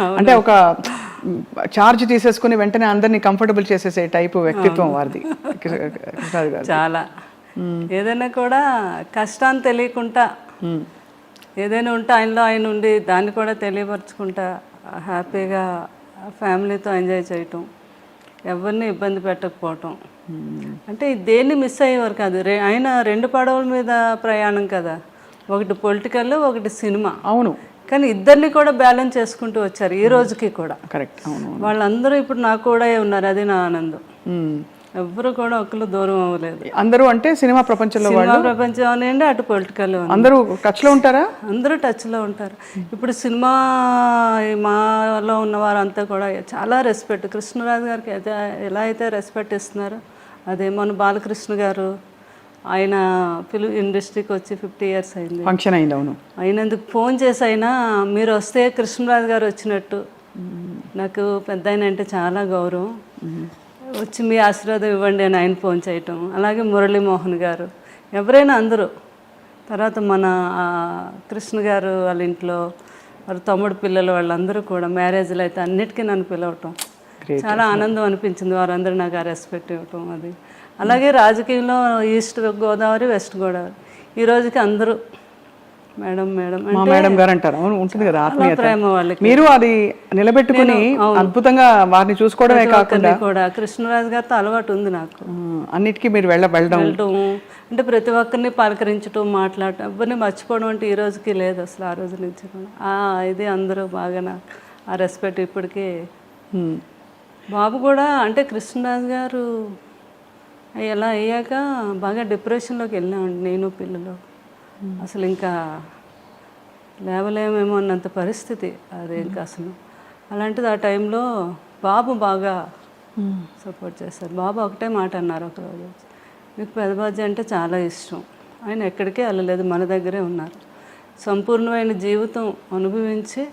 అంటే ఒక చార్జ్ తీసేసుకుని వెంటనే అందరినీ కంఫర్టబుల్ చేసేసే టైపు వ్యక్తిత్వం వారిది. చాలా. ఏదైనా కూడా కష్టాన్ని తెలియకుండా ఏదైనా ఉంటే ఆయనలో ఆయన ఉండి దాన్ని కూడా తెలియపరచుకుంటా హ్యాపీగా ఫ్యామిలీతో ఎంజాయ్ చేయటం ఎవరిని ఇబ్బంది పెట్టకపోవటం. అంటే దేన్ని మిస్ అయ్యేవారు కాదు. రే ఆయన రెండు పడవల మీద ప్రయాణం కదా. ఒకటి పొలిటికల్ ఒకటి సినిమా అవును. కానీ ఇద్దరిని కూడా బ్యాలెన్స్ చేసుకుంటూ వచ్చారు ఈ రోజుకి కూడా. కరెక్ట్ అవును వాళ్ళందరూ ఇప్పుడు నాకు కూడా ఉన్నారు అది నా ఆనందం. మ్మ్. ఎవ్వరు కూడా ఒకరు దూరం అవ్వలేదు. అందరూ అంటే సినిమా ప్రపంచంలో సినిమా ప్రపంచం అనండి అటు పొలిటికల్ అందరూ టచ్లో ఉంటారా? అందరూ టచ్లో ఉంటారు. ఇప్పుడు సినిమా మాలో ఉన్న వారంతా కూడా చాలా రెస్పెక్ట్ కృష్ణరాజు గారికి అయితే ఎలా అయితే రెస్పెక్ట్ ఇస్తున్నారో అదే మన బాలకృష్ణ గారు ఆయన ఫిలిం ఇండస్ట్రీకి వచ్చి ఫిఫ్టీ ఇయర్స్ అయింది. ఫంక్షన్ అయింది అవును. అయినందుకు ఫోన్ చేసి అయినా మీరు వస్తే కృష్ణరాజు గారు వచ్చినట్టు. నాకు పెద్ద ఆయన అంటే చాలా గౌరవం. వచ్చి మీ ఆశీర్వాదం ఇవ్వండి అని ఆయన ఫోన్ చేయటం. అలాగే మురళీమోహన్ గారు. ఎవరైనా అందరూ. తర్వాత మన కృష్ణ గారు వాళ్ళ ఇంట్లో వాళ్ళ తమ్ముడు పిల్లలు వాళ్ళందరూ కూడా మ్యారేజ్లు అయితే అన్నిటికీ నన్ను పిలవటం. చాలా ఆనందం అనిపించింది. వారందరూ నాకు ఆ రెస్పెక్ట్ ఇవ్వటం అది. అలాగే రాజకీయంలో ఈస్ట్ గోదావరి వెస్ట్ గోదావరి. ఈ రోజుకి అందరూ మేడం మేడం మా మేడం గారు అంటారు. అవును ఉంటుంది కదా ఆత్మీయత. మీరు అది నిలబెట్టుకుని అద్భుతంగా వారిని చూసుకోవడమే కాకుండా కూడా. కృష్ణరాజు గారితో అలవాటు ఉంది నాకు. అన్నిటికీ మీరు వెళ్ళ వెళ్ళడం. అంటే ప్రతి ఒక్కరిని పలకరించడం మాట్లాడటం ఎవరిని మర్చిపోవడం అంటే ఈ రోజుకి లేదు అసలు ఆ రోజు నుంచి ఇది అందరూ బాగా నాకు ఆ రెస్పెక్ట్ ఇప్పటికీ. బాబు కూడా అంటే కృష్ణరాజు గారు ఎలా అయ్యాక బాగా డిప్రెషన్లోకి వెళ్ళామండి నేను పిల్లలు. అసలు ఇంకా లేవలేమేమో అన్నంత పరిస్థితి అది ఇంకా అసలు. అలాంటిది ఆ టైంలో బాబు బాగా సపోర్ట్ చేస్తారు బాబు ఒకటే మాట అన్నారు ఒకరోజు. మీకు పెదబాజీ అంటే చాలా ఇష్టం. ఆయన ఎక్కడికే వెళ్ళలేదు మన దగ్గరే ఉన్నారు. సంపూర్ణమైన జీవితం అనుభవించి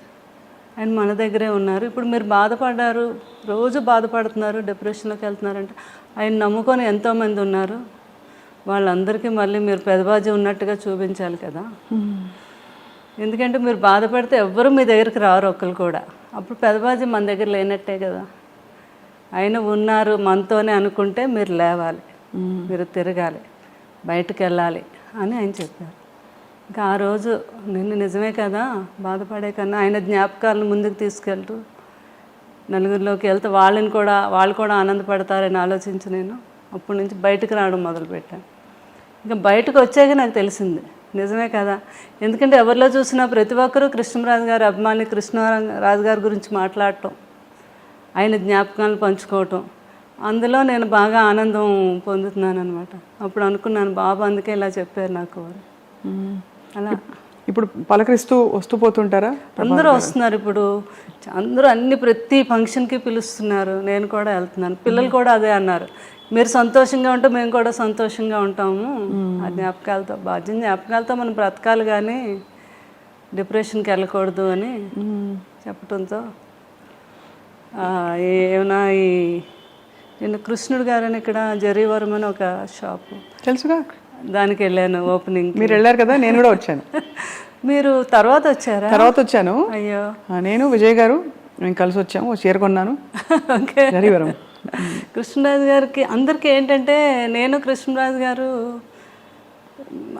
ఆయన మన దగ్గరే ఉన్నారు. ఇప్పుడు మీరు బాధపడ్డారు రోజు బాధపడుతున్నారు డిప్రెషన్లోకి వెళ్తున్నారంటే ఆయన నమ్ముకొని ఎంతోమంది ఉన్నారు. వాళ్ళందరికీ మళ్ళీ మీరు పెదబాజీ ఉన్నట్టుగా చూపించాలి కదా. ఎందుకంటే మీరు బాధపడితే ఎవ్వరు మీ దగ్గరికి రారు ఒక్కరు కూడా. అప్పుడు పెదబాజీ మన దగ్గర లేనట్టే కదా. ఆయన ఉన్నారు మనతోనే అనుకుంటే మీరు లేవాలి. మీరు తిరగాలి బయటకు వెళ్ళాలి అని ఆయన చెప్పారు. ఇంకా ఆ రోజు నిన్ను నిజమే కదా బాధపడే కన్నా ఆయన జ్ఞాపకాలను ముందుకు తీసుకెళ్తూ నలుగురిలోకి వెళ్తే వాళ్ళని కూడా వాళ్ళు కూడా ఆనందపడతారని ఆలోచించి నేను అప్పటి నుంచి బయటకు రావడం మొదలుపెట్టాను. ఇంకా బయటకు వచ్చాక నాకు తెలిసింది నిజమే కదా. ఎందుకంటే ఎవరిలో చూసినా ప్రతి ఒక్కరూ కృష్ణరాజు గారి అభిమాని కృష్ణరాజు గారి గురించి మాట్లాడటం ఆయన జ్ఞాపకాలను పంచుకోవటం అందులో నేను బాగా ఆనందం పొందుతున్నాను అనమాట అప్పుడు అనుకున్నాను బాబు అందుకే ఇలా చెప్పారు నాకు. వారు. అలా. ఇప్పుడు పలకరిస్తూ వస్తూ పోతుంటారా? అందరూ వస్తున్నారు ఇప్పుడు. అందరూ అన్ని ప్రతి ఫంక్షన్కి పిలుస్తున్నారు. నేను కూడా వెళ్తున్నాను. పిల్లలు కూడా అదే అన్నారు. మీరు సంతోషంగా ఉంటే మేము కూడా సంతోషంగా ఉంటాము. ఆ జ్ఞాపకాలతో బాధ్యం జ్ఞాపకాలతో మనం బ్రతకాలి కానీ డిప్రెషన్కి వెళ్ళకూడదు అని చెప్పడంతో ఆ, ఏమైనా ఈ నేను కృష్ణుడు గారని ఇక్కడ జరీవరం అని ఒక షాపు తెలుసుగా? దానికి వెళ్ళాను ఓపెనింగ్ మీరు వెళ్ళారు కదా నేను కూడా వచ్చాను. మీరు తర్వాత వచ్చారా? తర్వాత వచ్చాను. అయ్యో. నేను విజయ్ గారు మేము కలిసి వచ్చాము చీర కొన్నాను. ఓకే. కృష్ణరాజు గారికి అందరికీ ఏంటంటే నేను కృష్ణరాజు గారు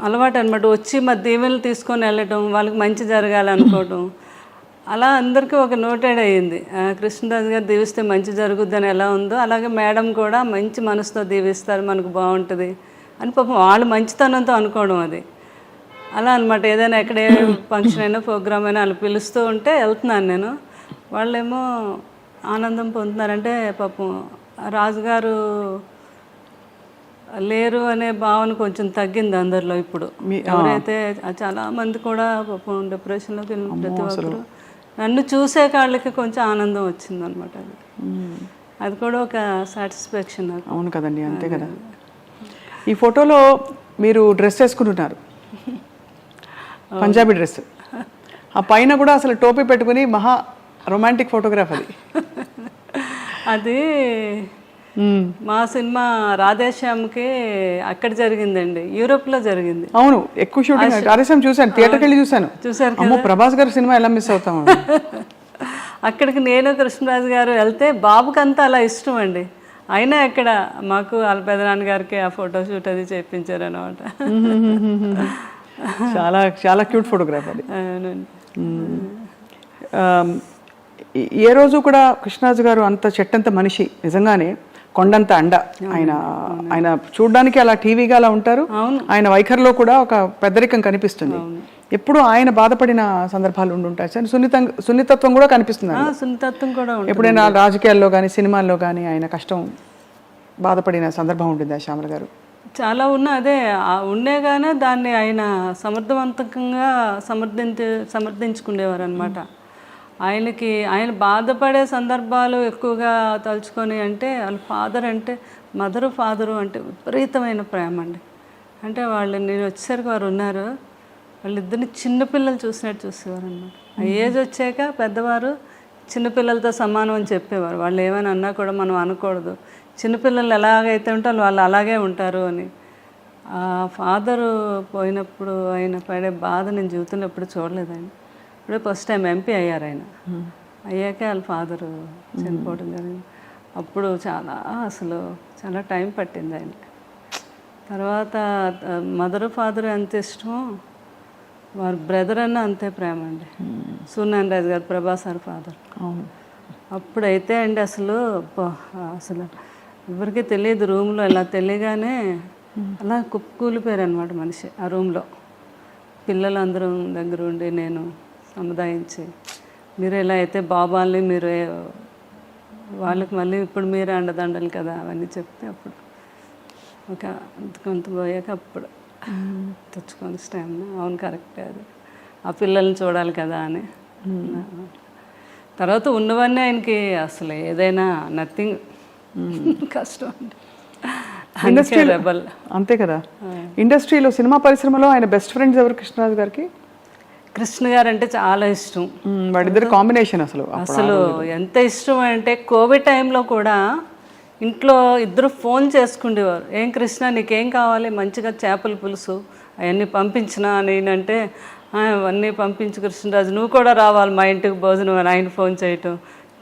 అలవాటు అనమాట వచ్చి మా దీవెనలు తీసుకొని వెళ్ళటం వాళ్ళకి మంచి జరగాలనుకోవటం. అలా అందరికీ ఒక నోటెడ్ అయ్యింది. కృష్ణరాజు గారు దీవిస్తే మంచి జరుగుద్దని ఎలా ఉందో అలాగే మేడం కూడా మంచి మనసుతో దీవిస్తారు మనకు బాగుంటుంది. అని పాపం వాళ్ళు మంచితనంతో అనుకోవడం అది. అలా అనమాట ఏదైనా ఎక్కడ ఏ ఫంక్షన్ అయినా ప్రోగ్రామ్ అయినా వాళ్ళు పిలుస్తూ ఉంటే వెళ్తున్నాను నేను. వాళ్ళేమో ఆనందం పొందుతున్నారంటే పాపం రాజుగారు లేరు అనే భావన కొంచెం తగ్గింది అందరిలో ఇప్పుడు. ఎవరైతే చాలా మంది కూడా పాపం డిప్రెషన్లోకి వెళ్ళిన ప్రతి ఒక్కరు నన్ను చూసే కాళ్ళకి కొంచెం ఆనందం వచ్చింది అనమాట అది అది కూడా ఒక సాటిస్ఫాక్షన్ అవును కదండి అంతే కదా. ఈ ఫోటోలో మీరు డ్రెస్ వేసుకుంటున్నారు. పంజాబీ డ్రెస్. ఆ పైన కూడా అసలు టోపీ పెట్టుకుని మహా రొమాంటిక్ ఫోటోగ్రాఫ్ అది. అది. మా సినిమా రాధేశ్యామ్కి అక్కడ జరిగిందండి యూరోప్లో జరిగింది. అవును ఎక్కువ షూటింగ్ అరేసం చూశాను థియేటర్కి వెళ్ళి చూశాను. చూసారు అమ్మో ప్రభాస్ గారి సినిమా ఎలా మిస్ అవుతాము అక్కడికి నేను కృష్ణరాజు గారు వెళ్తే బాబుకి అంతా అలా ఇష్టం అండి. అయినా ఎక్కడ మాకు వాళ్ళ పెదనాన్న గారికి ఆ ఫోటో షూట్ అది చేయించారు అనమాట చాలా చాలా క్యూట్ ఫోటోగ్రాఫ్ అది. ఏ- ఏ రోజు కూడా కృష్ణరాజు గారు అంత చెట్టంత మనిషి నిజంగానే కొండంత అండ. ఆయన ఆయన చూడడానికి అలా టీవీగా అలా ఉంటారు. ఆయన వైఖరిలో కూడా ఒక పెద్దరికం కనిపిస్తుంది. ఎప్పుడు ఆయన బాధపడిన సందర్భాలు ఉండుంటాయి సార్ సున్నితం సున్నితత్వం కూడా కనిపిస్తుంది ఆ, సున్నితత్వం కూడా ఎప్పుడైనా రాజకీయాల్లో కానీ సినిమాల్లో కానీ ఆయన కష్టం బాధపడిన సందర్భం ఉంటుందా శ్యామల గారు? చాలా ఉన్న అదే ఉండేగానే దాన్ని ఆయన సమర్థవంతంగా సమర్థించ సమర్థించుకునేవారు అనమాట ఆయనకి ఆయన బాధపడే సందర్భాలు ఎక్కువగా తలుచుకొని అంటే వాళ్ళ ఫాదర్ అంటే మదరు ఫాదరు అంటే విపరీతమైన ప్రేమ అండి అంటే వాళ్ళు నేను వచ్చేసరికి వారు ఉన్నారు. వాళ్ళిద్దరిని చిన్నపిల్లలు చూసినట్టు చూసేవారు అనమాట ఆ ఏజ్ వచ్చాక పెద్దవారు చిన్నపిల్లలతో సమానం అని చెప్పేవారు. వాళ్ళు ఏమైనా అన్నా కూడా మనం అనకూడదు. చిన్నపిల్లలు ఎలాగైతే ఉంటారో వాళ్ళు అలాగే ఉంటారు అని. ఆ ఫాదరు పోయినప్పుడు ఆయన పడే బాధ నేను జీవితంలో ఎప్పుడు చూడలేదండి. ఇప్పుడే ఫస్ట్ టైం ఎంపీ అయ్యారు ఆయన. అయ్యాకే వాళ్ళ ఫాదరు చనిపోవడం జరిగింది. అప్పుడు చాలా అసలు చాలా టైం పట్టింది ఆయన తర్వాత మదర్ ఫాదర్ ఎంత ఇష్టమో వారి బ్రదర్ అన్న అంతే ప్రేమ అండి. సూర్యనారాయణ రాజు గారు ప్రభాస్ సార్ ఫాదర్ అప్పుడైతే అండి అసలు అసలు ఎవరికి తెలియదు రూమ్లో. ఇలా తెలియగానే అలా కుప్పకూలిపోయారు అనమాట మనిషి ఆ రూమ్లో. పిల్లలందరూ దగ్గర ఉండి నేను సముదాయించి మీరు ఎలా అయితే బాబాల్ని మీరు వాళ్ళకి మళ్ళీ ఇప్పుడు మీరే అండదండలు కదా అవన్నీ చెప్తే అప్పుడు. ఒక కొంత పోయాక అప్పుడు తెచ్చుకొని స్టామినా అవును కరెక్టే అది. ఆ పిల్లల్ని చూడాలి కదా అని. తర్వాత ఉన్నవన్నీ ఆయనకి అసలు ఏదైనా నథింగ్ కష్టం అండి. రెబల్. అంతే కదా. ఇండస్ట్రీలో సినిమా పరిశ్రమలో ఆయన బెస్ట్ ఫ్రెండ్స్ ఎవరు? కృష్ణరాజు గారికి? కృష్ణ గారు అంటే చాలా ఇష్టం. మ్మ్, వాళ్ళిద్దరు కాంబినేషన్ అసలు అసలు ఎంత ఇష్టం అంటే కోవిడ్ టైంలో కూడా ఇంట్లో ఇద్దరు ఫోన్ చేసుకుండేవారు. ఏం కృష్ణ నీకేం కావాలి? మంచిగా చేపల పులుసు అవన్నీ పంపించిన నేనంటే "ఆ, అవన్నీ పంపించు కృష్ణరాజు నువ్వు కూడా రావాలి మా ఇంటికి భోజనం అని ఆయన ఫోన్ చేయటం.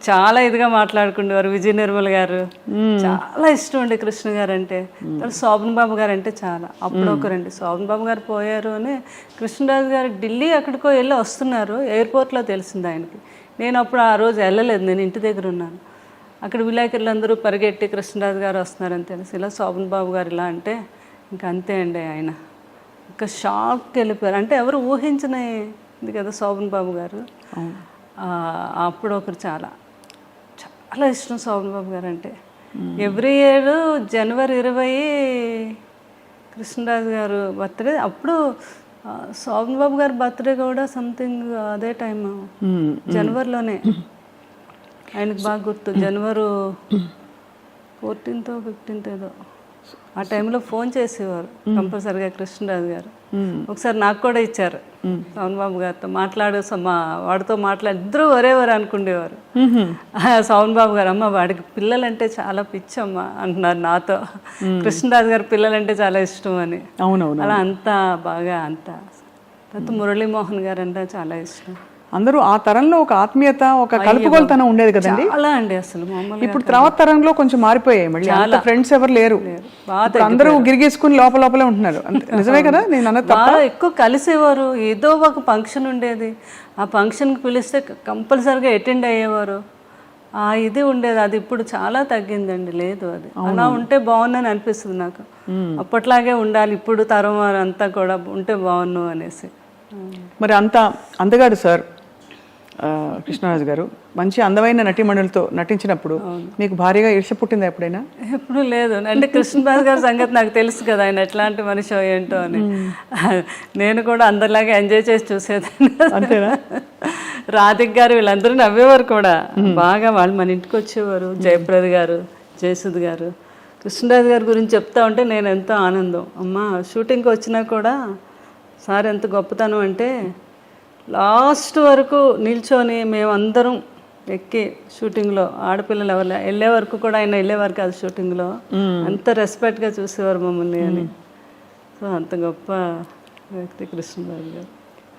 చాలా ఇదిగా మాట్లాడుకునేవారు విజయ నిర్మల్ గారు. చాలా ఇష్టం అండి కృష్ణ గారు అంటే శోభన్ బాబు గారు అంటే చాలా. అప్పుడు ఒకరండి శోభన్ బాబు గారు పోయారు అని కృష్ణరాజు గారు ఢిల్లీ ఎక్కడికో వెళ్ళి వస్తున్నారు. ఎయిర్పోర్ట్లో తెలిసింది ఆయనకి. నేను అప్పుడు ఆ రోజు వెళ్ళలేదు. నేను ఇంటి దగ్గర ఉన్నాను. అక్కడ విలేకరులు అందరూ పరిగెట్టి కృష్ణరాజు గారు వస్తున్నారని తెలిసి ఇలా శోభన్ బాబు గారు ఇలా అంటే ఇంకా అంతే అండి ఆయన. ఇంకా షాక్కి వెళ్ళిపోయారు. అంటే ఎవరు ఊహించిన ఇది కదా శోభన్ బాబు గారు. అప్పుడు ఒకరు చాలా. చాలా ఇష్టం శోభన్ బాబు గారు అంటే ఎవ్రీ ఇయర్ జనవరి ఇరవై కృష్ణరాజు గారు బర్త్డే అప్పుడు శోభన్ బాబు గారి బర్త్డే కూడా సంథింగ్ అదే టైం జనవరిలోనే. ఆయనకు బాగా గుర్తు జనవరి ఫోర్టీన్త్ ఫిఫ్టీన్త్ ఏదో. ఆ టైంలో ఫోన్ చేసేవారు కంపల్సరిగా కృష్ణరాజు గారు. ఒకసారి నాకు కూడా ఇచ్చారు. బాబు గారితో మాట్లాడు మా వాడితో మాట్లాడి ఇద్దరు ఒరేవారు అనుకునేవారు బాబు గారు అమ్మ వాడికి పిల్లలంటే చాలా పిచ్చమ్మ అంటున్నారు నాతో. కృష్ణరాజు గారు పిల్లలంటే చాలా ఇష్టం అని. అవునవును. అలా అంతా బాగా అంతా. తర్వాత మురళీమోహన్ గారు అంటే చాలా ఇష్టం. అందరూ ఆ తరంలో ఒక ఆత్మీయత ఒక కలుపుగోలుతనం ఉండేది కదండి. చాలా అండి అసలు ఇప్పుడు తర్వాత తరంలో కొంచెం మారిపోయాయి. మళ్ళీ అంత ఫ్రెండ్స్ ఎవరు లేరు. అందరూ గిరిగేసుకుని లోపల లోపలే ఉంటున్నారు. నిజమే కదా? నేను అన్నది తప్ప. బాగా ఎక్కువ కలిసేవారు. ఏదో ఒక ఫంక్షన్ ఉండేది. ఆ ఫంక్షన్కి పిలిస్తే కంపల్సరిగా అటెండ్ అయ్యేవారు. ఆ ఇది ఉండేది. అది ఇప్పుడు చాలా తగ్గిందండి. లేదు అది. అలా ఉంటే బాగుందని అనిపిస్తుంది నాకు. అప్పట్లాగే ఉండాలి. ఇప్పుడు తరం వారు అంతా కూడా ఉంటే బాగున్ను అనేసి. మరి అంత అందగాడు సార్. కృష్ణరాజు గారు మంచి అందమైన నటీమణులతో నటించినప్పుడు మీకు భారీగా ఈర్ష పుట్టిందా ఎప్పుడైనా? ఎప్పుడు లేదు. అంటే కృష్ణదాస్ గారి సంగతి నాకు తెలుసు కదా ఆయన ఎట్లాంటి మనిషి ఏంటో అని. నేను కూడా అందరిలాగే ఎంజాయ్ చేసి చూసేదాన్ని. అంతేనా? రాధిక్ గారు వీళ్ళందరూ నవ్వేవారు కూడా. బాగా వాళ్ళు మన ఇంటికి వచ్చేవారు. జయప్రద గారు జయసుద్ గారు. కృష్ణరాజు గారి గురించి చెప్తా ఉంటే నేను ఎంతో ఆనందం. అమ్మ షూటింగ్కి వచ్చినా కూడా సార్ ఎంత గొప్పతనం అంటే లాస్ట్ వరకు నిల్చొని మేమందరం ఎక్కి షూటింగ్లో ఆడపిల్లలు ఎవరు వెళ్ళే వరకు కూడా ఆయన వెళ్ళేవారు కాదు షూటింగ్లో. అంత రెస్పెక్ట్గా చూసేవారు మమ్మల్ని అని. సో అంత గొప్ప వ్యక్తి కృష్ణరాజు గారు.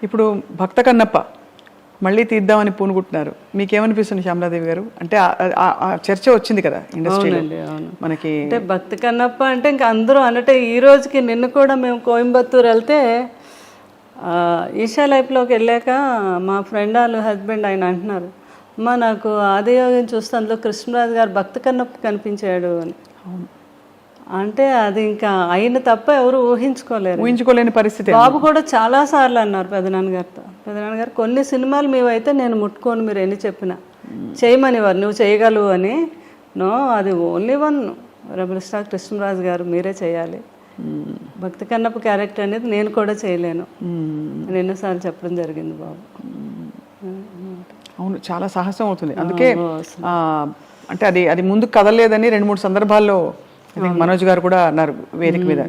ఇప్పుడు భక్త కన్నప్ప మళ్ళీ తీద్దామని పూనుకుంటున్నారు. మీకేమనిపిస్తుంది శ్యామలాదేవి గారు? అంటే చర్చ వచ్చింది కదా ఇండస్ట్రీలో. మనకి అంటే భక్తి కన్నప్ప అంటే ఇంకా అందరూ అంటే ఈ రోజుకి నిన్న కూడా మేము కోయంబత్తూరు వెళ్తే ఈషా లైఫ్లోకి వెళ్ళాక మా ఫ్రెండ్ వాళ్ళ హస్బెండ్ ఆయన అంటున్నారు అమ్మ నాకు ఆదియోగం చూస్తే అందులో కృష్ణరాజు గారు భక్తి కన్నప్ప కనిపించాడు అని. అంటే అది ఇంకా ఆయన తప్ప ఎవరు ఊహించుకోలేరు. ఊహించుకోలేని పరిస్థితి బాబు కూడా చాలా సార్లు అన్నారు పెదనాన్న గారితో. పెదనాన్న గారు కొన్ని సినిమాలు మీవైతే నేను ముట్టుకోను మీరు ఎన్ని చెప్పినా. చేయమని వారు నువ్వు చేయగలవు అని. నో అది only one rebel star Krishnaraju గారు మీరే చేయాలి. భక్తి కన్నప్ప క్యారెక్టర్ అనేది నేను కూడా చేయలేను. అని ఎన్నోసార్లు చెప్పడం జరిగింది బాబు. అవును చాలా సాహసం అవుతుంది. అందుకే అంటే అది అది ముందుకు కదలలేదని రెండు మూడు సందర్భాల్లో మనోజ్ గారు కూడా అన్నారు వేదిక మీద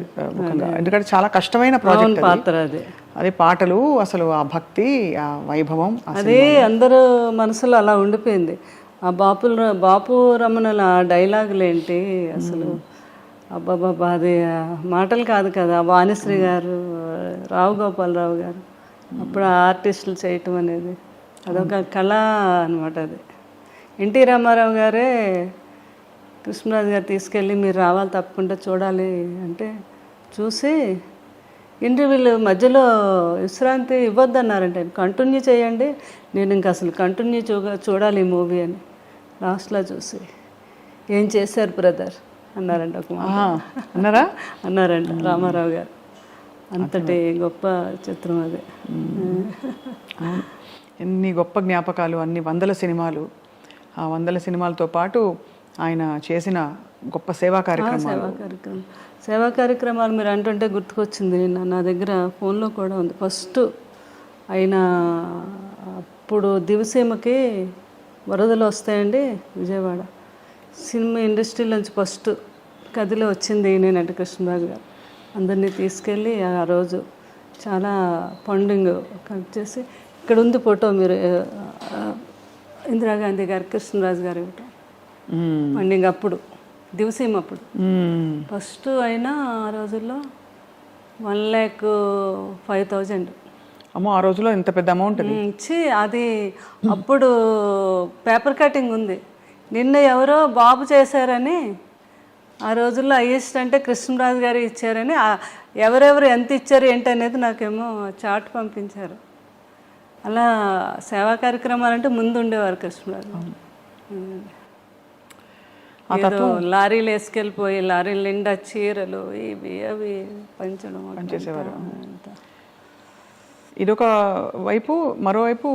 ఎందుకంటే చాలా కష్టమైన ప్రాజెక్ట్ పాత్ర అది. అది పాటలు అసలు ఆ భక్తి ఆ వైభవం అదే అందరూ మనసులో అలా ఉండిపోయింది. ఆ బాపు బాపు రమణుల ఆ డైలాగులు ఏంటి అసలు? అబ్బాబాబా అది మాటలు కాదు కదా వాణిశ్రీ గారు రావు గోపాలరావు గారు. అప్పుడు ఆర్టిస్టులు చేయటం అనేది అదొక కళ అనమాట అది. ఎన్టీ రామారావు గారే కృష్ణరాజు గారు తీసుకెళ్ళి మీరు రావాలి తప్పకుండా చూడాలి అంటే చూసి ఇంటర్వ్యూలు మధ్యలో విశ్రాంతి ఇవ్వద్దన్నారంటే కంటిన్యూ చేయండి నేను ఇంకా అసలు కంటిన్యూ చూ చూడాలి ఈ మూవీ అని లాస్ట్లో చూసి ఏం చేశారు బ్రదర్? అన్నారంట ఒక మాట. అన్నారా? అన్నారంట రామారావు గారు. అంతటి గొప్ప చిత్రం అది. ఎన్ని గొప్ప జ్ఞాపకాలు అన్ని వందల సినిమాలు. ఆ వందల సినిమాలతో పాటు ఆయన చేసిన గొప్ప సేవా కార్యక్రమాలు. సేవా కార్యక్రమం. సేవా కార్యక్రమాలు మీరు అంటుంటే గుర్తుకొచ్చింది నిన్న. నా దగ్గర ఫోన్లో కూడా ఉంది. ఫస్ట్ ఆయన అప్పుడు దివసీమకి వరదలు వస్తాయండి విజయవాడ. సినిమా ఇండస్ట్రీలోంచి ఫస్ట్ కదిలో వచ్చింది నేనంటే కృష్ణరాజు గారు. అందరినీ తీసుకెళ్ళి ఆ రోజు చాలా ఫండింగ్ కట్ చేసి ఇక్కడ ఉంది ఫోటో మీరు ఇందిరాగాంధీ గారు కృష్ణరాజు గారు ఇవ్వటం. ఫండింగ్ అప్పుడు దివసీమ అప్పుడు. ఫస్ట్ అయినా ఆ రోజుల్లో వన్ ల్యాక్ ఫైవ్ థౌజండ్. అమ్మో ఆ రోజులో ఇంత పెద్ద అమౌంట్ ఇచ్చి అది అప్పుడు పేపర్ కటింగ్ ఉంది. నిన్న ఎవరో బాబు చేశారని ఆ రోజుల్లో హైయెస్ట్ అంటే కృష్ణరాజు గారు ఇచ్చారని ఎవరెవరు ఎంత ఇచ్చారు ఏంటి అనేది నాకేమో చార్ట్ పంపించారు. అలా సేవా కార్యక్రమాలు అంటే ముందు ఉండేవారు కృష్ణరాజు. లారీలు వేసుకెళ్ళిపోయి లారీలు నిండా చీరలు ఇవి అవి పంచడం పనిచేసేవారు. ఇదొక వైపు మరోవైపు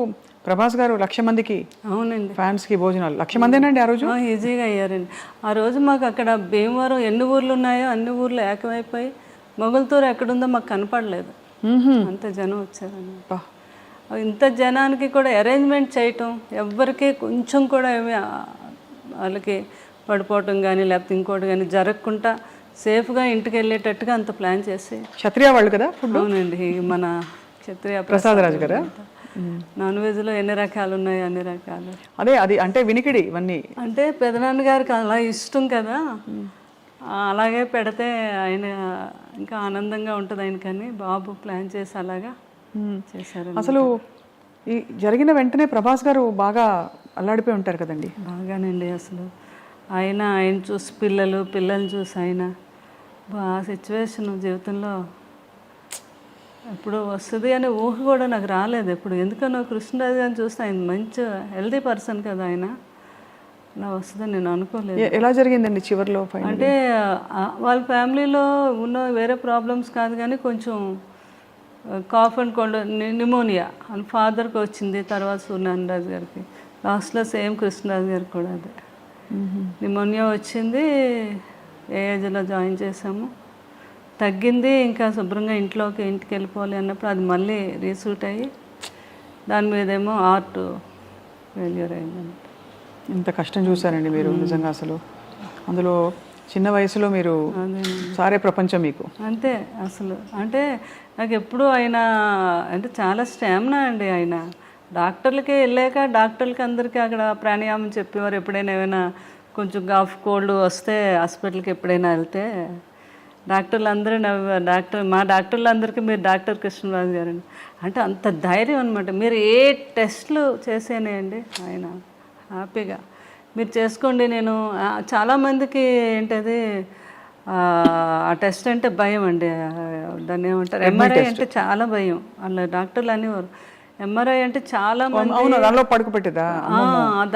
ప్రభాస్ గారు లక్ష మందికి అవునండి. ఫ్యాన్స్కి భోజనాలు. లక్ష మందేనండి ఆ రోజు? ఈజీగా అయ్యారండి. ఆ రోజు మాకు అక్కడ భీమవరం ఎన్ని ఊర్లు ఉన్నాయో అన్ని ఊర్లు ఏకమైపోయి మొగల్తూరు ఎక్కడుందో మాకు కనపడలేదు. అంత జనం వచ్చారని అబ్బా. ఇంత జనానికి కూడా అరేంజ్మెంట్ చేయటం ఎవ్వరికి కొంచెం కూడా ఏమి వాళ్ళకి పడిపోవటం కానీ లేకపోతే ఇంకోటి కానీ జరగకుండా సేఫ్గా ఇంటికి వెళ్ళేటట్టుగా అంత ప్లాన్ చేసి క్షత్రియ వాళ్ళు కదా ఫుడ్ అవునండి మన క్షత్రియ ప్రసాదరాజు గారా. నాన్ వెజ్లో ఎన్ని రకాలు ఉన్నాయి అన్ని రకాలు. అదే అది అంటే వినికిడి ఇవన్నీ. అంటే పెదనాన్న గారికి అలా ఇష్టం కదా. ఆ, అలాగే పెడితే ఆయన ఇంకా ఆనందంగా ఉంటుంది ఆయన కానీ. బాబు ప్లాన్ చేసి అలాగా చేశారు అసలు ఈ జరిగిన వెంటనే ప్రభాస్ గారు బాగా అల్లాడిపోయి ఉంటారు కదండి. బాగానండి అసలు. ఆయన ఆయన చూసి పిల్లలు పిల్లల్ని చూసి ఆయన. బా సిచ్యువేషన్ జీవితంలో ఎప్పుడు వస్తుంది అనే ఊహ కూడా నాకు రాలేదు ఎప్పుడు. ఎందుకనో కృష్ణరాజు గారిని చూస్తే ఆయన మంచి హెల్దీ పర్సన్ కదా ఆయన. అలా వస్తుందని నేను అనుకోలేదు. ఎలా జరిగిందండి చివరిలో అంటే వాళ్ళ ఫ్యామిలీలో ఉన్న వేరే ప్రాబ్లమ్స్ కాదు కానీ కొంచెం కాఫ్ అండ్ కోల్డ్ నిమోనియా వాళ్ళ ఫాదర్కి వచ్చింది తర్వాత సూర్యనారాయణ గారికి. లాస్ట్లో సేమ్ కృష్ణరాజు గారికి కూడా అదే. నిమోనియా వచ్చింది ఏ ఏజ్లో జాయిన్ చేసాము తగ్గింది ఇంకా శుభ్రంగా ఇంట్లోకి ఇంటికి వెళ్ళిపోవాలి అన్నప్పుడు అది మళ్ళీ రీసూట్ అయ్యి దాని మీదేమో ఆర్ట్ ఫెయిల్యూర్ అయిందండి ఇంత కష్టం చూసారండి మీరు నిజంగా అసలు. అందులో చిన్న వయసులో మీరు సారే ప్రపంచం మీకు. అంతే అసలు. అంటే నాకు ఎప్పుడు ఆయన అంటే చాలా స్టామినా అండి ఆయన. డాక్టర్లకి వెళ్ళాక డాక్టర్లకి అందరికీ అక్కడ ప్రాణాయామం చెప్పేవారు ఎప్పుడైనా ఏమైనా కొంచెం గాఫ్ కోల్డ్ వస్తే హాస్పిటల్కి ఎప్పుడైనా వెళ్తే. డాక్టర్లు అందరూ నవ్వు డాక్టర్ మా డాక్టర్లందరికీ మీరు డాక్టర్ కృష్ణరాజు గారండి. అంటే అంత ధైర్యం అనమాట మీరు ఏ టెస్ట్లు చేసేనేయండి ఆయన. హ్యాపీగా. మీరు చేసుకోండి నేను. చాలామందికి ఏంటది ఆ టెస్ట్ అంటే భయం అండి. దాన్ని ఏమంటారు? ఎంఆర్ఐ అంటే చాలా భయం. అలా డాక్టర్లు అనేవారు. ఎంఆర్ఐ అంటే చాలా మంది దానిలో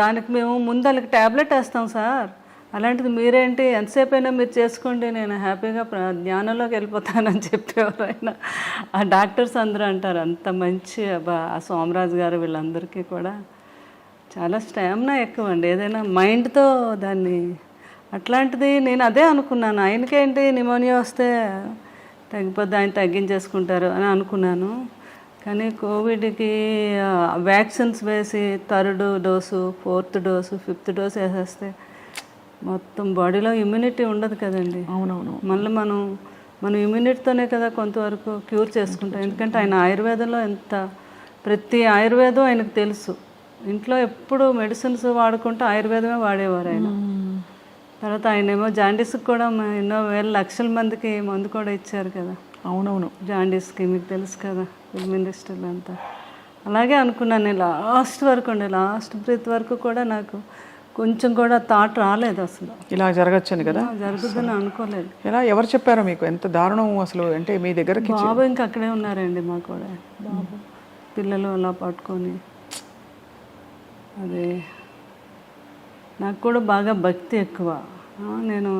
దానికి మేము ముందు వాళ్ళకి ట్యాబ్లెట్ వేస్తాం సార్. అలాంటిది మీరేంటి? ఎంతసేపు అయినా మీరు చేసుకోండి. నేను హ్యాపీగా ప్ర- జ్ఞానంలోకి వెళ్ళిపోతానని చెప్పేవారు ఆయన ఆ డాక్టర్స్ అందరూ అంటారు అంత మంచి అబ్బా ఆ సోమరాజు గారు వీళ్ళందరికీ కూడా చాలా స్టామినా ఎక్కువ అండి ఏదైనా మైండ్తో దాన్ని అట్లాంటిది నేను అదే అనుకున్నాను. ఆయనకేంటి నిమోనియా వస్తే తగ్గిపోద్ది ఆయన తగ్గించేసుకుంటారు అని అనుకున్నాను. కానీ కోవిడ్కి వ్యాక్సిన్స్ వేసి third dose fourth dose fifth dose వేసేస్తే మొత్తం బాడీలో ఇమ్యూనిటీ ఉండదు కదండి. అవునవును. మళ్ళీ మనం మన ఇమ్యూనిటీతోనే కదా కొంతవరకు క్యూర్ చేసుకుంటాం. ఎందుకంటే ఆయన ఆయుర్వేదంలో ఎంత ప్రతి ఆయుర్వేదం ఆయనకు తెలుసు. ఇంట్లో ఎప్పుడు మెడిసిన్స్ వాడుకుంటూ ఆయుర్వేదమే వాడేవారు ఆయన. తర్వాత ఆయన ఏమో జాండీస్కి కూడా ఎన్నో వేల లక్షల మందికి మందు కూడా ఇచ్చారు కదా. అవునవును. జాండీస్కి మీకు తెలుసు కదా ఫిల్మ్ ఇండస్ట్రీలో అంతా. అలాగే అనుకున్నాను నేను లాస్ట్ వరకు ఉండే లాస్ట్ బ్రీత్ వరకు కూడా నాకు కొంచెం కూడా థాట్ రాలేదు అసలు. ఇలా జరగచ్చని కదా? జరుగుతుందని అనుకోలేదు. ఎలా ఎవరు చెప్పారు మీకు? ఎంత దారుణం అసలు? అంటే మీ దగ్గరకి బాబు ఇంకా అక్కడే ఉన్నారండి మా కూడా. బాబు పిల్లలు అలా పట్టుకొని. అదే. నాకు కూడా బాగా భక్తి ఎక్కువ. నేను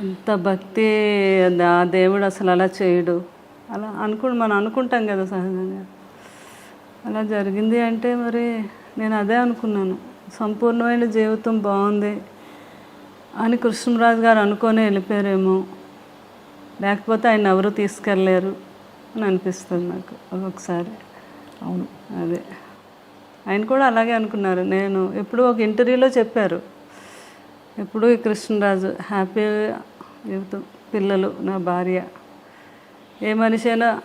ఎంత భక్తి ఆ దేవుడు అసలు అలా చేయడు. అలా అనుకు మనం అనుకుంటాం కదా సహజంగా. అలా జరిగింది అంటే మరి నేను అదే అనుకున్నాను. సంపూర్ణమైన జీవితం బాగుంది అని కృష్ణరాజు గారు అనుకొని వెళ్ళిపోయారేమో. లేకపోతే ఆయన ఎవరు తీసుకెళ్ళలేరు అని అనిపిస్తుంది నాకు ఒక్కొక్కసారి. అవును. అదే. ఆయన కూడా అలాగే అనుకున్నారు. నేను ఎప్పుడు ఒక ఇంటర్వ్యూలో చెప్పారు. ఎప్పుడు ఈ కృష్ణరాజు హ్యాపీ జీవితం పిల్లలు నా భార్య. ఏ మనిషి అయినా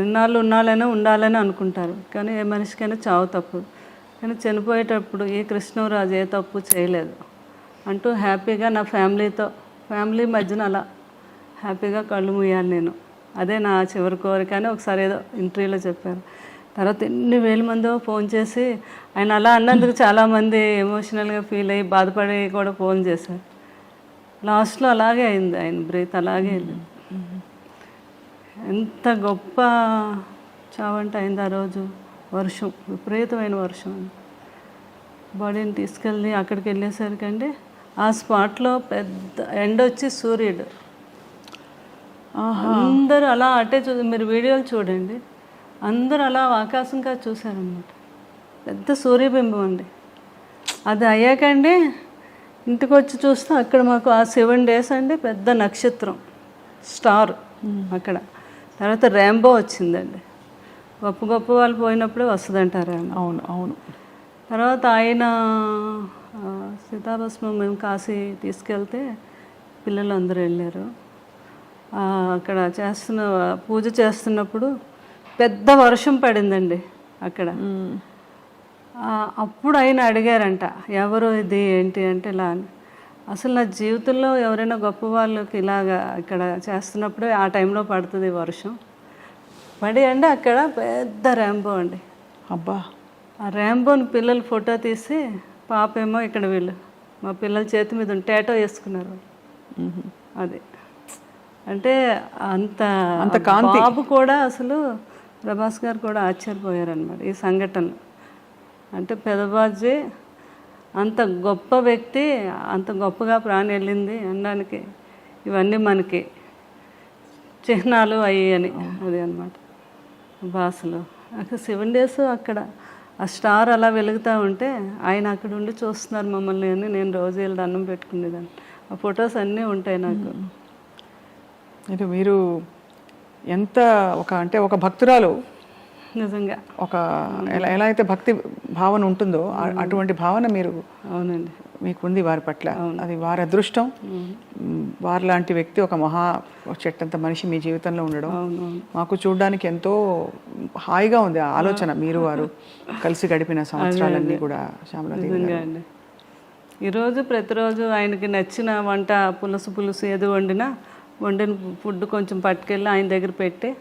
ఎన్నాళ్ళు ఉన్నాళ్ళైనా ఉండాలని అనుకుంటారు. కానీ ఏ మనిషికైనా చావు తప్పు. కానీ చనిపోయేటప్పుడు ఈ కృష్ణరాజు ఏ తప్పు చేయలేదు. అంటూ హ్యాపీగా నా ఫ్యామిలీతో ఫ్యామిలీ మధ్యన అలా హ్యాపీగా కళ్ళు మూయాలి నేను. అదే నా చివరి కోరిక అని ఒకసారి ఏదో ఇంటర్వ్యూలో చెప్పారు. తర్వాత ఎన్ని వేల మందో ఫోన్ చేసి ఆయన అలా అన్నందుకు చాలామంది ఎమోషనల్గా ఫీల్ అయ్యి బాధపడి కూడా ఫోన్ చేశారు. లాస్ట్లో అలాగే అయింది ఆయన బ్రీత్ అలాగే వెళ్ళింది ఎంత గొప్ప చావంట అయింది ఆ రోజు. వర్షం విపరీతమైన వర్షం. బాడీని తీసుకెళ్ళి అక్కడికి వెళ్ళేసరికండి ఆ స్పాట్లో పెద్ద ఎండ వచ్చి సూర్యుడు. అందరూ అలా అటే చూ మీరు వీడియోలు చూడండి అందరూ అలా ఆకాశంగా చూశారనమాట పెద్ద సూర్యబింబం అండి. అది అయ్యాకండి ఇంటికి వచ్చి చూస్తే అక్కడ మాకు ఆ సెవెన్ డేస్ అండి పెద్ద నక్షత్రం స్టార్ అక్కడ. తర్వాత ర్యాంబో వచ్చిందండి. గొప్ప గొప్ప వాళ్ళు పోయినప్పుడే వస్తుందంటారు ర్యాంబో అవును అవును. తర్వాత ఆయన సీతాభస్మం మేము కాశీ తీసుకెళ్తే పిల్లలు అందరూ వెళ్ళారు అక్కడ చేస్తున్న పూజ చేస్తున్నప్పుడు పెద్ద వర్షం పడిందండి అక్కడ. అప్పుడు ఆయన అడిగారంట ఎవరు ఇది? ఏంటి? అంటే ఇలా అని. అసలు నా జీవితంలో ఎవరైనా గొప్ప వాళ్ళకి ఇలాగా ఇక్కడ చేస్తున్నప్పుడే ఆ టైంలో పడుతుంది వర్షం. పడి అండి అక్కడ పెద్ద ర్యాంబో అండి. అబ్బా. ఆ ర్యాంబోని పిల్లలు ఫోటో తీసి పాప ఏమో ఇక్కడ వీళ్ళు మా పిల్లల చేతి మీద టాటో వేసుకున్నారు. అది. అంటే అంత అంత బాబు కూడా అసలు ప్రభాస్ గారు కూడా ఆశ్చర్యపోయారనమాట ఈ సంఘటన. అంటే పెదబాజీ అంత గొప్ప వ్యక్తి అంత గొప్పగా ప్రాణి వెళ్ళింది అనడానికి. ఇవన్నీ మనకి చిహ్నాలు అయ్యి అని అది అనమాట భాషలో అక్కడ సెవెన్ డేస్ అక్కడ ఆ స్టార్ అలా వెలుగుతూ ఉంటే ఆయన అక్కడ ఉండి చూస్తున్నారు మమ్మల్ని అని నేను రోజు వెళ్ళి అన్నం పెట్టుకునేదాన్ని. ఆ ఫొటోస్ అన్నీ ఉంటాయి నాకు. ఇది మీరు ఎంత ఒక అంటే ఒక భక్తురాలు నిజంగా. ఒక ఎలా ఎలా అయితే భక్తి భావన ఉంటుందో అటువంటి భావన మీరు అవునండి. మీకుంది వారి పట్ల. అది వారి అదృష్టం. వారి లాంటి వ్యక్తి ఒక మహా చెట్టంత మనిషి మీ జీవితంలో ఉండడం. మాకు చూడడానికి ఎంతో హాయిగా ఉంది ఆ ఆలోచన మీరు వారు కలిసి గడిపిన సంవత్సరాలన్నీ కూడా శ్యామలాదేవి గారు. ఈరోజు ప్రతిరోజు ఆయనకి నచ్చిన వంట పులుసు పులుసు ఏది వండినా వండిన ఫుడ్ కొంచెం పట్టుకెళ్ళి ఆయన దగ్గర పెట్టి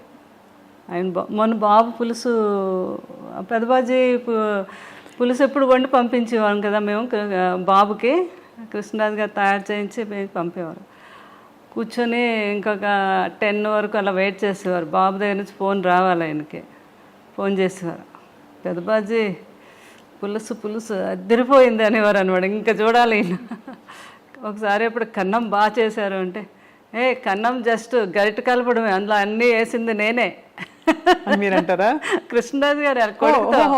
ఆయన మొన్న బాబు పులుసు పెదబాజీ పులుసు ఎప్పుడు వండి పంపించేవాళ్ళం కదా మేము బాబుకి. కృష్ణరాజు గారు తయారు చేయించి మేము పంపేవారు కూర్చొని ఇంకొక టెన్ వరకు అలా వెయిట్ చేసేవారు. బాబు దగ్గర నుంచి ఫోన్ రావాలి ఆయనకి. ఫోన్ చేసేవారు. పెదబాజీ పులుసు పులుసు అద్దరిపోయింది అనేవారు అనమాట ఇంకా చూడాలి ఒకసారి ఇప్పుడు కన్నం బాగా చేశారు అంటే ఏ కన్నం జస్ట్ గరిట కలపడమే. అందులో అన్నీ వేసింది నేనే. అని మీరు అంటారా కృష్ణరాజు గారు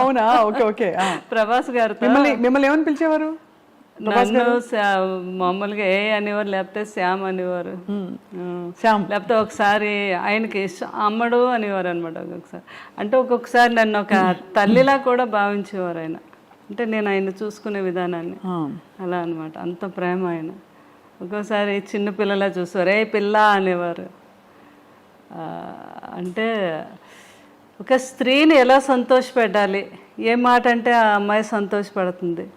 అవునా? Okay okay. ప్రభాస్ గారితో. మిమ్మల్ని మిమ్మల్ని ఏమని పిలిచేవారు? నన్ను మామూలుగా ఏ అనేవారు లేకపోతే శ్యామ్ అనేవారు. శ్యామ్. లేకపోతే ఒకసారి ఆయనకి అమ్మడు అనేవారు అనమాట ఒక్కొక్కసారి అంటే ఒక్కొక్కసారి నన్ను ఒక తల్లిలా కూడా భావించేవారు ఆయన. అంటే నేను ఆయన చూసుకునే విధానాన్ని. అలా అన్నమాట అంత ప్రేమ ఆయన. ఒక్కోసారి చిన్న పిల్లలా చూసేవారు. ఏ పిల్ల అనేవారు. అంటే ఒక స్త్రీని ఎలా సంతోషపెట్టాలి? ఏ మాట అంటే ఆ అమ్మాయి సంతోషపడుతుంది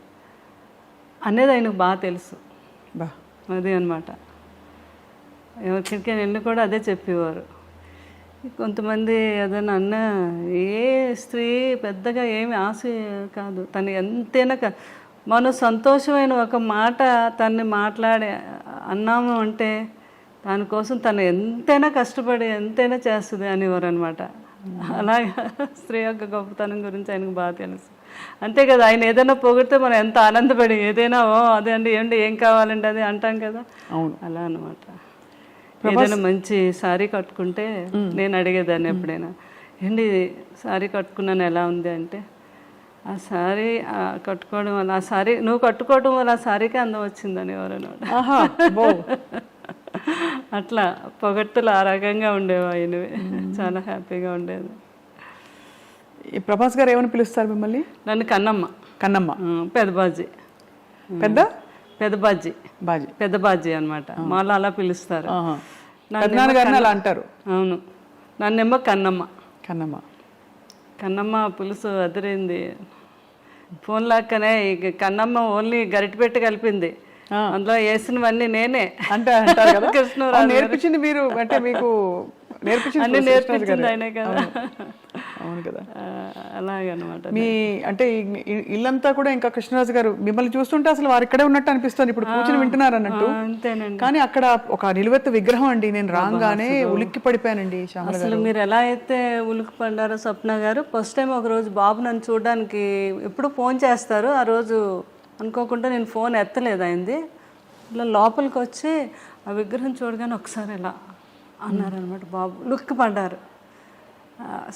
అనేది ఆయనకు బాగా తెలుసు. బా. అది అనమాట ఎక్కడికి వెళ్ళి కూడా అదే చెప్పేవారు. కొంతమంది ఏదైనా అన్న ఏ స్త్రీ పెద్దగా ఏమి ఆశ కాదు. తను ఎంతైనా మనం సంతోషమైన ఒక మాట తన్ని మాట్లాడి అన్నాము అంటే దానికోసం తను ఎంతైనా కష్టపడి ఎంతైనా చేస్తుంది అనేవారు అనమాట అలాగా స్త్రీ యొక్క గొప్పతనం గురించి ఆయనకు బాగా తెలుసు. అంతే కదా ఆయన ఏదైనా పొగిడితే మనం ఎంత ఆనందపడి ఏదైనా ఓ అదే అండి ఏంటి ఏం కావాలండి అది అంటాం కదా. అవును. అలా అనమాట ఏదైనా మంచి సారీ కట్టుకుంటే నేను అడిగేదాన్ని ఎప్పుడైనా. ఏంటి సారీ కట్టుకున్నాను ఎలా ఉంది అంటే ఆ సారీ కట్టుకోవడం వల్ల ఆ సారీ నువ్వు కట్టుకోవడం వల్ల ఆ సారీకి అందం వచ్చిందని బో. అట్లా పొగట్టులు ఆ రకంగా ఉండేవి ఆయనవి చాలా హ్యాపీగా ఉండేది. ఈ ప్రభాస్ గారు ఏమని పిలుస్తారు మిమ్మల్ని? నన్ను కన్నమ్మ. కన్నమ్మ. ఆ, పెదబాజీ. పెద్ద? పెదబాజీ. బాజీ. పెద్దబాజీ అనమాట మాలో అలా పిలుస్తారు. గారిని అలా అంటారు. అవును. నన్నేమో కన్నమ్మ. కన్నమ్మ. కన్నమ్మ పులుసు అదిరింది. ఫోన్ లాక్కనే కన్నమ్మ ఓన్లీ గరిటె పెట్టి కలిపింది. అందులో వేసినవన్నీ నేనే. అంటే అంటారు కదా? కృష్ణరాజు అవును, నేర్పించింది మీరు అంటే మీకు నేర్పించింది ఆయనే కదా. అవును. కదా. అలాగనమాట మీ అంటే ఇల్లంతా కూడా ఇంకా కృష్ణరాజు గారు మిమ్మల్ని చూస్తుంటే అసలు వారు ఇక్కడే ఉన్నట్టు అనిపిస్తుంది. ఇప్పుడు కూర్చుని వింటున్నారు అన్నట్టు. కానీ అక్కడ ఒక నిలువెత్తు విగ్రహం అండి. నేను రాగానే ఉలిక్కి పడిపోయానండి అసలు మీరు ఎలా అయితే ఉలికి పడ్డారో స్వప్న గారు ఫస్ట్ టైం ఒక రోజు బాబు నన్ను చూడడానికి ఎప్పుడు ఫోన్ చేస్తారు. ఆ రోజు అనుకోకుండా నేను ఫోన్ ఎత్తలేదు అయింది. ఇలా లోపలికి వచ్చి ఆ విగ్రహం చూడగానే ఒకసారి ఇలా అన్నారనమాట బాబు. లుక్ పడ్డారు.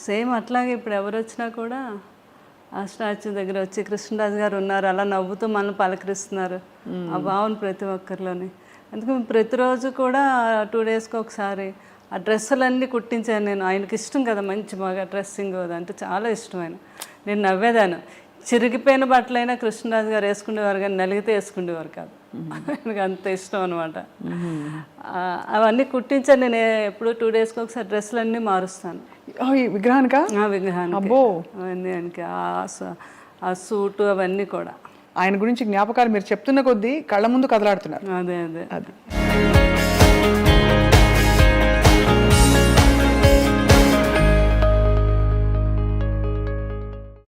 సేమ్ అట్లాగే ఇప్పుడు ఎవరు వచ్చినా కూడా ఆ స్టాచ్యూ దగ్గర వచ్చి కృష్ణరాజు గారు ఉన్నారు. అలా నవ్వుతూ మనల్ని పలకరిస్తున్నారు ఆ భావన ప్రతి ఒక్కరిలోని. అందుకే మేము ప్రతిరోజు కూడా టూ డేస్కి ఒకసారి ఆ డ్రెస్సులన్నీ కుట్టించాను నేను. ఆయనకి ఇష్టం కదా మంచి బాగా డ్రెస్సింగ్ అది అంటే చాలా ఇష్టం ఆయన నేను నవ్వేదాను చిరిగిపోయిన బట్టలైనా కృష్ణరాజు గారు వేసుకునేవారు కానీ నలిగితే వేసుకునేవారు కాదు. ఆయనకి అంత ఇష్టం అనమాట అవన్నీ కుట్టించాను. నేను ఎప్పుడు టూ డేస్కి ఒకసారి డ్రెస్సులన్నీ మారుస్తాను. ఓ, ఈ విగ్రహానికా? విగ్రహానికి. అబ్బో! అవన్నీ ఆయనకి ఆ స- ఆ సూటు అవన్నీ కూడా. ఆయన గురించి జ్ఞాపకాలు మీరు చెప్తున్న కొద్దీ కళ్ళ ముందు కదలాడుతున్నారు. అదే అదే. అది.